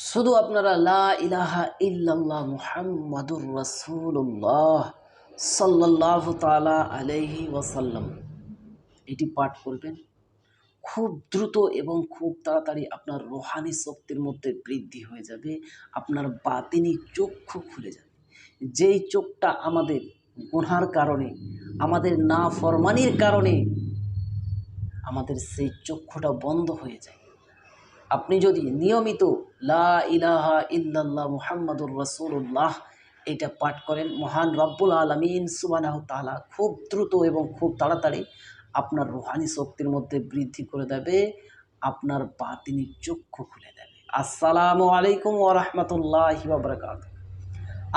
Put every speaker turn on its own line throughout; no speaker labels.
শুধু আপনারা, লা ইলাহা ইল্লাল্লাহ মুহাম্মাদুর রাসূলুল্লাহ সাল্লাল্লাহ তাআলা আলাইহি ওয়াসাল্লাম। এটি পাঠ করবেন। খুব দ্রুত এবং খুব তাড়াতাড়ি আপনার রোহানি শক্তির মধ্যে বৃদ্ধি হয়ে যাবে, আপনার বাতিনি চক্ষু খুলে যাবে। যেই চোখটা আমাদের গুনহার কারণে, আমাদের না ফরমানির কারণে, আমাদের সেই চক্ষুটা বন্ধ হয়ে যায়। আপনি যদি নিয়মিত লা ইলাহা ইল্লাল্লাহ মুহাম্মাদুর রাসূলুল্লাহ। এটা পাঠ করেন মহান রব্বুল আলমিন সুবানাহ তালা খুব দ্রুত এবং খুব তাড়াতাড়ি আপনার রুহানি শক্তির মধ্যে বৃদ্ধি করে দেবে, আপনার বাতিনি চক্ষু খুলে দেবে। আসসালামু আলাইকুম ওয়া রাহমাতুল্লাহি ওয়া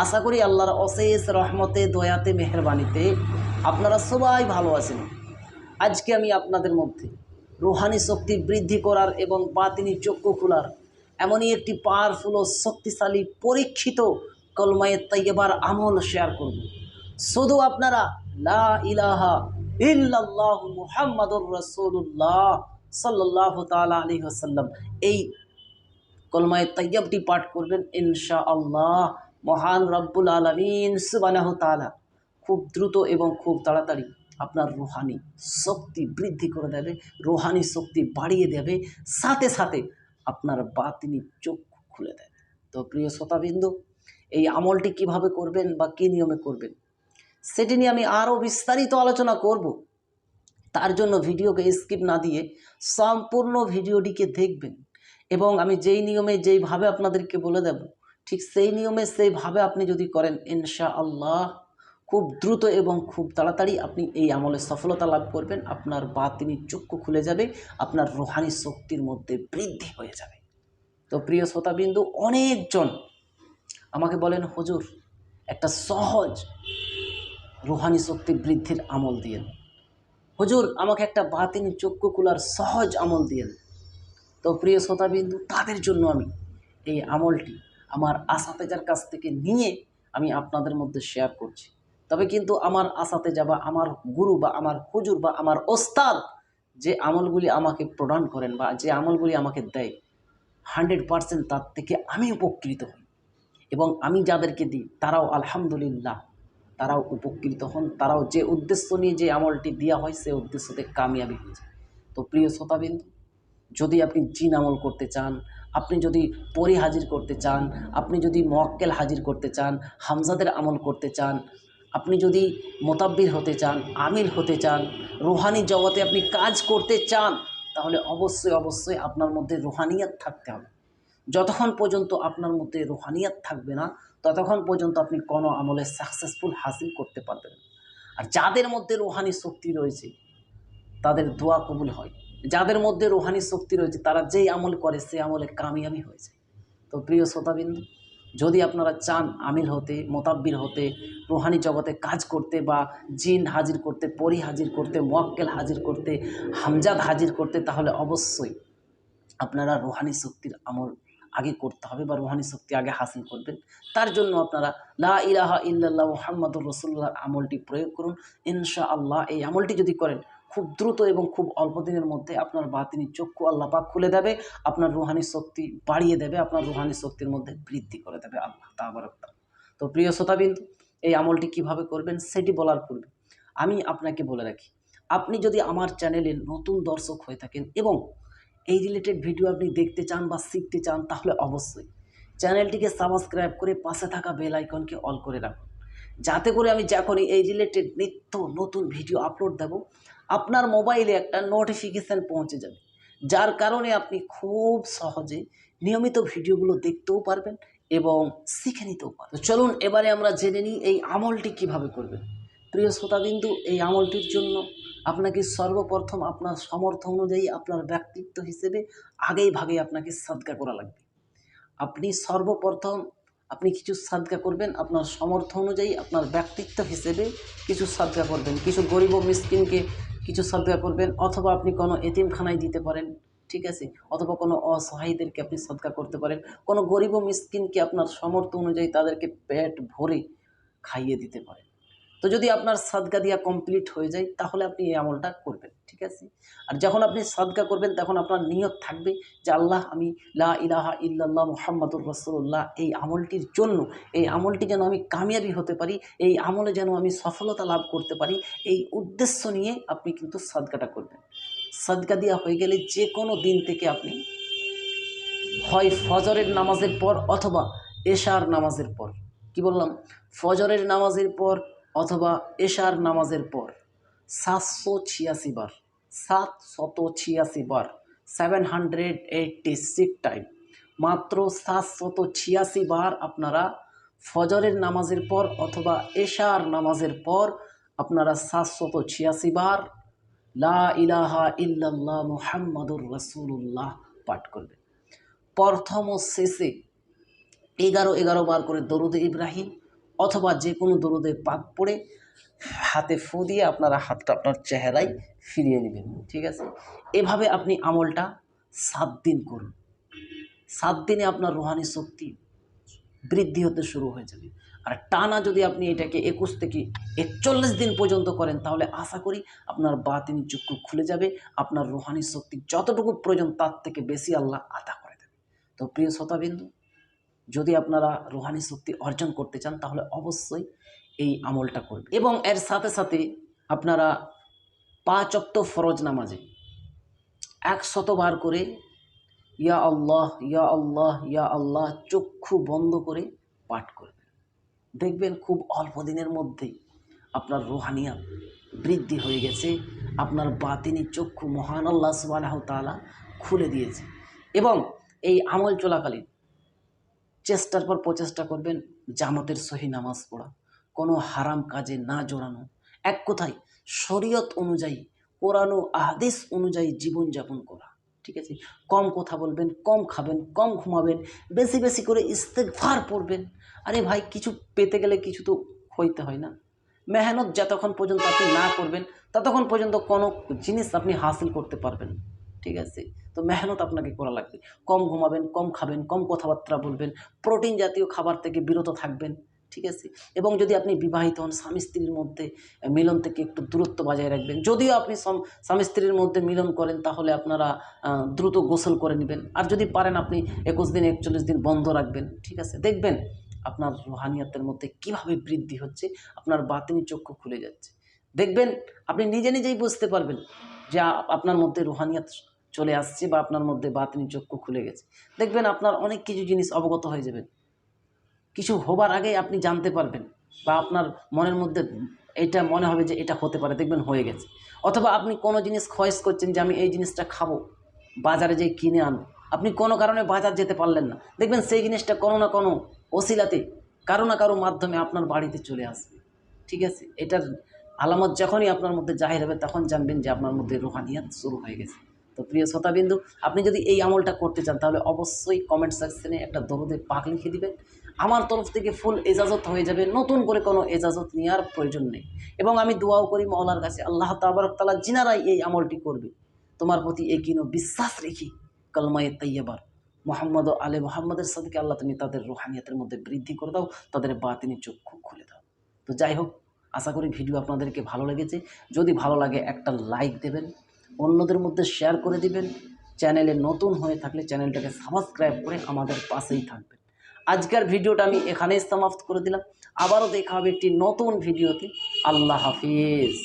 আশা করি আল্লাহর অশেষ রহমতে, দয়াতে, মেহরবানিতে আপনারা সবাই ভালো আছেন। আজকে আমি আপনাদের মধ্যে রুহানি শক্তি বৃদ্ধি করার এবং বাতিনি চক্ষু খোলার এমনই একটি পাওয়ারফুল ও শক্তিশালী পরীক্ষিত কলমায়ে তাইয়েবার আমল শেয়ার করব। শুধু আপনারা, লা ইলাহা ইল্লাল্লাহ মুহাম্মাদুর রাসূলুল্লাহ সাল্লাল্লাহু তাআলা আলাইহি ওয়াসাল্লাম এই কলমায় তৈয়বটি পাঠ করবেন ইনশাআল্লাহ। মহান রব্বুল আলমিন সুবানাহ তালা খুব দ্রুত এবং খুব তাড়াতাড়ি আপনার রুহানি শক্তি বৃদ্ধি করে দেবে, রুহানি শক্তি বাড়িয়ে দেবে। সাথে সাথে আপনার বাতিনি চোখ খুলে দেবে তো প্রিয় শ্রোতাবিন্দু, এই আমলটি কীভাবে করবেন বা কী নিয়মে করবেন, সেটি নিয়ে আমি আরও বিস্তারিত আলোচনা করব। তার জন্য ভিডিওকে স্কিপ না দিয়ে সম্পূর্ণ ভিডিওটিকে দেখবেন এবং আমি যেই নিয়মে যেইভাবে আপনাদেরকে বলে দেব, ঠিক সেই নিয়মে সেইভাবে আপনি যদি করেন ইনশা আল্লাহ খুব দ্রুত এবং খুব তাড়াতাড়ি আপনি এই আমলে সফলতা লাভ করবেন। আপনার বাতিনি চক্ষু খুলে যাবে, আপনার রোহানি শক্তির মধ্যে বৃদ্ধি হয়ে যাবে। তো প্রিয় শ্রোতাবিন্দু, অনেকজন আমাকে বলেন, হুজুর, একটা সহজ রোহানি শক্তি বৃদ্ধির আমল দিয়েন। হুজুর, আমাকে একটা বাতিনি চক্ষু খোলার সহজ আমল দিয়েন। তো প্রিয় শ্রোতাবিন্দু, তাদের জন্য আমি এই আমলটি আমার আসাতেজার কাছ থেকে নিয়ে আমি আপনাদের মধ্যে শেয়ার করছি। তবে কিন্তু আমার আসাতে যাবা আমার গুরু বা আমার হুজুর বা আমার ওস্তাদ যে আমলগুলি আমাকে প্রদান করেন বা যে আমলগুলি আমাকে দেয়, হান্ড্রেড পারসেন্ট তার থেকে আমি উপকৃত হই। এবং আমি যাদেরকে দিই, তারাও আলহামদুলিল্লাহ তারাও উপকৃত হন, তারাও যে উদ্দেশ্য নিয়ে যে আমলটি দেওয়া হয়, সে উদ্দেশ্যতে কামিয়াবি হয়ে যায়। তো প্রিয় শ্রোতাবিন্দু, যদি আপনি জিন আমল করতে চান, আপনি যদি পরি হাজির করতে চান, আপনি যদি মোয়াক্কেল হাজির করতে চান, হামজাদের আমল করতে চান আপনি যদি মোতাব্বির হতে চান, আমির হতে চান, রুহানি জগতে আপনি কাজ করতে চান, তাহলে অবশ্যই অবশ্যই আপনার মধ্যে রুহানিয়াত থাকতে হবে। যতক্ষণ পর্যন্ত আপনার মধ্যে রুহানিয়াত থাকবে না, ততক্ষণ পর্যন্ত আপনি কোনো আমলে সাকসেসফুল হাসিল করতে পারবেন আর যাদের মধ্যে রুহানি শক্তি রয়েছে, তাদের দোয়া কবুল হয়। যাদের মধ্যে রুহানি শক্তি রয়েছে, তারা যেই আমল করে সেই আমলে কামিয়াবি হয়েছে। তো প্রিয় শ্রোতাবিন্দু যদি আপনারা চান আমির হতে, মোতাব্বির হতে, রুহানি জগতে কাজ করতে বা জিন হাজির করতে, পরি হাজির করতে, মোয়াক্কেল হাজির করতে, হামজাদ হাজির করতে, তাহলে অবশ্যই আপনারা রুহানি শক্তির আমল আগে করতে হবে বা রুহানি শক্তি আগে হাসিল করবেন। তার জন্য আপনারা লা ইলাহা ইল্লাল্লাহ মোহাম্মদুর রসুল্লাহর আমলটি প্রয়োগ করুন। ইনশা আল্লাহ এই আমলটি যদি করেন, খুব দ্রুত এবং খুব অল্প দিনের মধ্যে আপনার বাতিনি চক্ষু আল্লাহ পাক খুলে দেবে, আপনার রুহানি শক্তি বাড়িয়ে দেবে, আপনার রুহানি শক্তির মধ্যে বৃদ্ধি করে দেবে আল্লাহ তাবারক তো প্রিয় শ্রোতাবিন্দু, এই আমলটি কীভাবে করবেন সেটি বলার পূর্বে আমি আপনাকে বলে রাখি, আপনি যদি আমার চ্যানেলে নতুন দর্শক হয়ে থাকেন এবং এই রিলেটেড ভিডিও আপনি দেখতে চান বা শিখতে চান, তাহলে অবশ্যই চ্যানেলটিকে সাবস্ক্রাইব করে পাশে থাকা বেল আইকনকে অল করে রাখুন। যাতে করে আমি যখনই এই রিলেটেড নিত্য নতুন ভিডিও আপলোড দেব, আপনার মোবাইলে একটা নোটিফিকেশান পৌঁছে যাবে। যার কারণে আপনি খুব সহজে নিয়মিত ভিডিওগুলো দেখতেও পারবেন এবং শিখে নিতেও পারবেন। চলুন, এবারে আমরা জেনে নিই এই আমলটি কীভাবে করবেন। প্রিয় শ্রোতাবিন্দু, এই আমলটির জন্য আপনাকে সর্বপ্রথম আপনার সমর্থ অনুযায়ী আপনার ব্যক্তিত্ব হিসেবে আগেই ভাগে আপনাকে সাদকা করা লাগবে। আপনি সর্বপ্রথম আপনি কিছু সাদকা করবেন, আপনার সমর্থ অনুযায়ী আপনার ব্যক্তিত্ব হিসেবে কিছু সাদকা করবেন। কিছু গরিব মিসকিনকে কিছু সাদকা করবেন, অথবা আপনি কোনো এতিমখানায় দিতে পারেন, ঠিক আছে? অথবা কোনো অসহায়ীদেরকে আপনি সদকা করতে পারেন। কোনো গরিব মিসকিনকে আপনার সমর্থ অনুযায়ী তাদেরকে পেট ভরে খাইয়ে দিতে পারেন। তো যদি আপনার সাদকা দিয়া কমপ্লিট হয়ে যায়, তাহলে আপনি এই আমলটা করবেন, ঠিক আছে? আর যখন আপনি সাদকা করবেন, তখন আপনার নিয়ত থাকবে যে আল্লাহ, আমি লা ইলাহা ইল্লাল্লাহ মুহাম্মাদুর রসুল্লাহ এই আমলটির জন্য, এই আমলটি যেন আমি কামিয়াবি হতে পারি, এই আমলে যেন আমি সফলতা লাভ করতে পারি, এই উদ্দেশ্য নিয়ে আপনি কিন্তু সাদকাটা করবেন। সাদকা দিয়া হয়ে গেলে যে কোনো দিন থেকে আপনি হয় ফজরের নামাজের পর অথবা এশার নামাজের পর, কি বললাম? ফজরের নামাজের পর অথবা এশার নামাজের পর। সাতশো ছিয়াশি বার সাত শত ছিয়াশি বার seven hundred eighty six time মাত্র সাতশত ছিয়াশি বার আপনারা ফজরের নামাজের পর অথবা এশার নামাজের পর আপনারা সাতশত ছিয়াশি বার লা ইলাহা ইল্লাল্লাহ মুহাম্মাদুর রাসূলুল্লাহ পাঠ করবেন। প্রথম ও শেষে এগারো এগারো বার করে দরুদ ইব্রাহিম অথবা যে কোনো দরুদে পাক পড়ে হাতে ফু দিয়ে আপনারা হাতটা আপনার চেহারায় ফিরিয়ে নেবেন, ঠিক আছে? এভাবে আপনি আমলটা সাত দিন করুন। সাত দিনে আপনার রোহানি শক্তি বৃদ্ধি হতে শুরু হয়ে যাবে। আর টানা যদি আপনি এটাকে একুশ থেকে একচল্লিশ দিন পর্যন্ত করেন, তাহলে আশা করি আপনার বাতিনি চক্ষু খুলে যাবে, আপনার রোহানি শক্তি যতটুকু প্রয়োজন তার থেকে বেশি আল্লাহ আদা করে দেবে। তো প্রিয় শ্রোতাবিন্দু যদি আপনারা রোহানি শক্তি অর্জন করতে চান, তাহলে অবশ্যই এই আমলটা করবে এবং এর সাথে সাথে আপনারা পাঁচ অক্ত ফরজ নামাজে একশতবার করে ইয়া আল্লাহ ইয়া আল্লাহ ইয়া আল্লাহ চক্ষু বন্ধ করে পাঠ করবেন। দেখবেন খুব অল্প দিনের মধ্যেই আপনার রোহানিয়া বৃদ্ধি হয়ে গেছে, আপনার বাতিনি চক্ষু মহান আল্লাহ সুবাহ তালা খুলে দিয়েছে। এবং এই আমল চলাকালীন চেষ্টার পর প্রচেষ্টা করবেন জামাতের সহি নামাজ পড়া, কোনো হারাম কাজে না জড়ানো। এক কথায়, শরীয়ত অনুযায়ী, কোরআন ও আহাদিস অনুযায়ী জীবনযাপন করা, ঠিক আছে? কম কথা বলবেন, কম খাবেন, কম ঘুমাবেন, বেশি বেশি করে ইস্তেকভার পড়বেন। আরে ভাই, কিছু পেতে গেলে কিছু তো হইতে হয় না। মেহনত যতক্ষণ পর্যন্ত আপনি না করবেন, ততক্ষণ পর্যন্ত কোনো জিনিস আপনি হাসিল করতে পারবেন। ঠিক আছে? তো মেহনত আপনাকে করা লাগবে। কম ঘুমাবেন, কম খাবেন, কম কথাবার্তা বলবেন, প্রোটিন জাতীয় খাবার থেকে বিরত থাকবেন, ঠিক আছে? এবং যদি আপনি বিবাহিত হন, স্বামী স্ত্রীর মধ্যে মিলন থেকে একটু দূরত্ব বজায় রাখবেন। যদিও আপনি স্বামী স্ত্রীর মধ্যে মিলন করেন, তাহলে আপনারা দ্রুত গোসল করে নেবেন। আর যদি পারেন, আপনি একুশ দিন, একচল্লিশ দিন বন্ধ রাখবেন, ঠিক আছে? দেখবেন আপনার রুহানিয়াতের মধ্যে কীভাবে বৃদ্ধি হচ্ছে, আপনার বাতিনি চক্ষু খুলে যাচ্ছে। দেখবেন, আপনি নিজে নিজেই বুঝতে পারবেন যে আপনার মধ্যে রুহানিয়াত চলে আসছে বা আপনার মধ্যে বাতিনি চক্ষু খুলে গেছে। দেখবেন আপনার অনেক কিছু জিনিস অবগত হয়ে যাবেন। কিছু হবার আগেই আপনি জানতে পারবেন বা আপনার মনের মধ্যে এটা মনে হবে যে এটা হতে পারে, দেখবেন হয়ে গেছে। অথবা আপনি কোনো জিনিস খয়েস করছেন যে আমি এই জিনিসটা খাব, বাজারে যেয়ে কিনে আনব। আপনি কোনো কারণে বাজার যেতে পারলেন না। দেখবেন সেই জিনিসটা কোনো না কোনো অশিলাতে কারও না কারও মাধ্যমে আপনার বাড়িতে চলে আসবে। ঠিক আছে? এটার আলামত যখনই আপনার মধ্যে জাহির হবে, তখন জানবেন যে আপনার মধ্যে রোহানিয়াত শুরু হয়ে গেছে। তো প্রিয় শ্রোতাবিন্দু, আপনি যদি এই আমলটা করতে চান, তাহলে অবশ্যই কমেন্ট সেকশনে একটা দরদে পাক লিখে দিবেন। আমার তরফ থেকে ফুল এজাজত হয়ে যাবে, নতুন করে কোনো এজাজত নেওয়ার প্রয়োজন নেই। এবং আমি দোয়াও করি মওলার কাছে, আল্লাহ তাবারক তালা যিনারাই এই আমলটি করবে। তোমার প্রতি এই কিনো বিশ্বাস রেখি কলমায়ে তৈয়বার মোহাম্মদ ও আলে মোহাম্মদের সাথে আল্লাহ তুমি তাদের রুহানিয়াতের মধ্যে বৃদ্ধি করে দাও, তাদের বাতিনি চক্ষু খুলে দাও। তো যাই হোক, আশা করি ভিডিও আপনাদেরকে ভালো লেগেছে। যদি ভালো লাগে একটা লাইক দেবেন অন্যদের মধ্যে শেয়ার করে দিবেন। চ্যানেলে নতুন হয়ে থাকলে চ্যানেলটাকে সাবস্ক্রাইব করে আমাদের পাশেই থাকবেন। আজকের ভিডিওটা আমি এখানেই সমাপ্ত করে দিলাম। আবারও দেখা হবে একটি নতুন ভিডিওতে। আল্লাহ হাফিজ।